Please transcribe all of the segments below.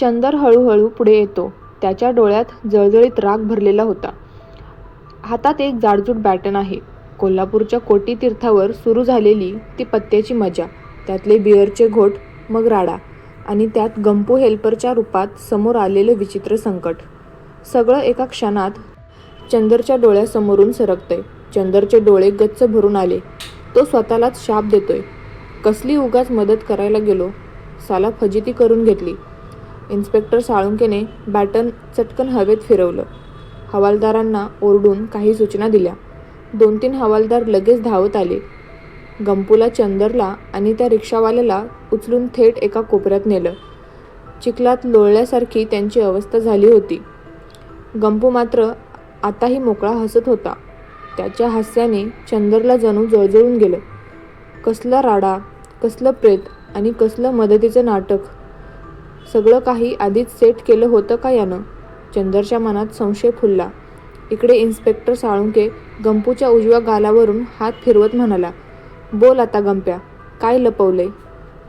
चंदर हळूहळू पुढे येतो. त्याच्या डोळ्यात जळजळीत राग भरलेला होता. हातात एक जाडजूट बॅटन आहे. कोल्हापूरच्या कोटी तीर्थावर सुरू झालेली ती पत्त्याची मजा, त्यातले बिअरचे घोट, मग राडा आणि त्यात गंपू हेल्परच्या रूपात समोर आलेलं विचित्र संकट. सगळं एका क्षणात चंदरच्या डोळ्यासमोरून सरकतंय. चंदरचे डोळे गच्च भरून आले. तो स्वतःलाच शाप देतोय. कसली उगाच मदत करायला गेलो. साला फजिती करून घेतली. इन्स्पेक्टर साळुंकेने बॅटन चटकन हवेत फिरवलं. हवालदारांना ओरडून काही सूचना दिल्या. दोन-तीन हवालदार लगेच धावत आले. गंपूला, चंदरला आणि त्या रिक्षावाल्याला उचलून थेट एका कोपऱ्यात नेलं. चिखलात लोळल्यासारखी त्यांची अवस्था झाली होती. गंपू मात्र आताही मोकळा हसत होता. त्याच्या हास्याने चंदरला जणू जळजळून गेलं. कसला राडा, कसलं प्रेत आणि कसलं मदतीचं नाटक. सगळं काही आधीच सेट केलं होतं का यानं? चंदरच्या मनात संशय फुलला. इकडे इन्स्पेक्टर साळुंके गंपूच्या उजव्या गालावरून हात फिरवत म्हणाला, बोल आता गंप्या, काय लपवलंय?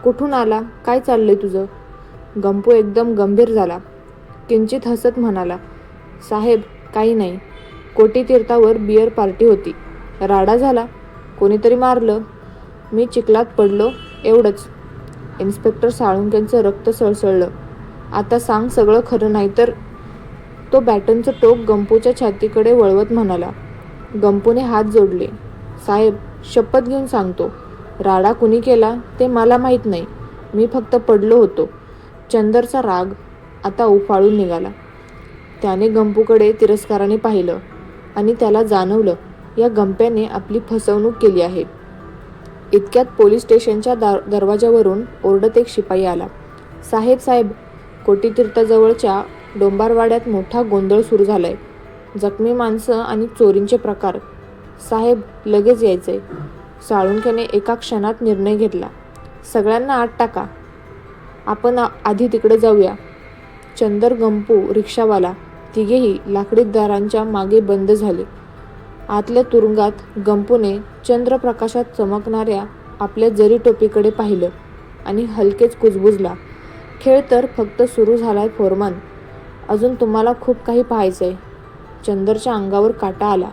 कुठून आला, काय चाललंय तुझं? गंपू एकदम गंभीर झाला. किंचित हसत म्हणाला, साहेब, काही नाही. कोटी तीर्थावर बिअर पार्टी होती. राडा झाला. कोणीतरी मारलं. मी चिखलात पडलो, एवढंच. इन्स्पेक्टर साळुंक्यांचं रक्त सळसळलं. आता सांग सगळं खरं नाही तर तो बॅटनचं टोक गंपूच्या छातीकडे वळवत म्हणाला. गंपूने हात जोडले. साहेब, शपथ घेऊन सांगतो. राडा कुणी केला ते मला माहीत नाही. मी फक्त पडलो होतो. चंदरचा राग आता उफाळून निघाला. त्याने गंपूकडे तिरस्काराने पाहिलं आणि त्याला जाणवलं या गंप्याने आपली फसवणूक केली आहे. इतक्यात पोलीस स्टेशनच्या दरवाजावरून ओरडत एक शिपाई आला. साहेब साहेब, कोटीतीर्थाजवळच्या डोंबारवाड्यात मोठा गोंधळ सुरू झालाय. जखमी माणसं आणि चोरींचे प्रकार. साहेब, लगेच यायचे साळुंख्याने एका क्षणात निर्णय घेतला. सगळ्यांना आत टाका. आपण आधी तिकडे जाऊया. चंदर, गंपू, रिक्षावाला तिघेही लाकडी दारांच्या मागे बंद झाले. आतल्या तुरुंगात गंपूने चंद्रप्रकाशात चमकणाऱ्या आपल्या जरी टोपीकडे पाहिलं आणि हलकेच कुजबुजला. खेळ तर फक्त सुरू झालाय फोरमन. अजून तुम्हाला खूप काही पाहायचंय. चंदरच्या अंगावर काटा आला.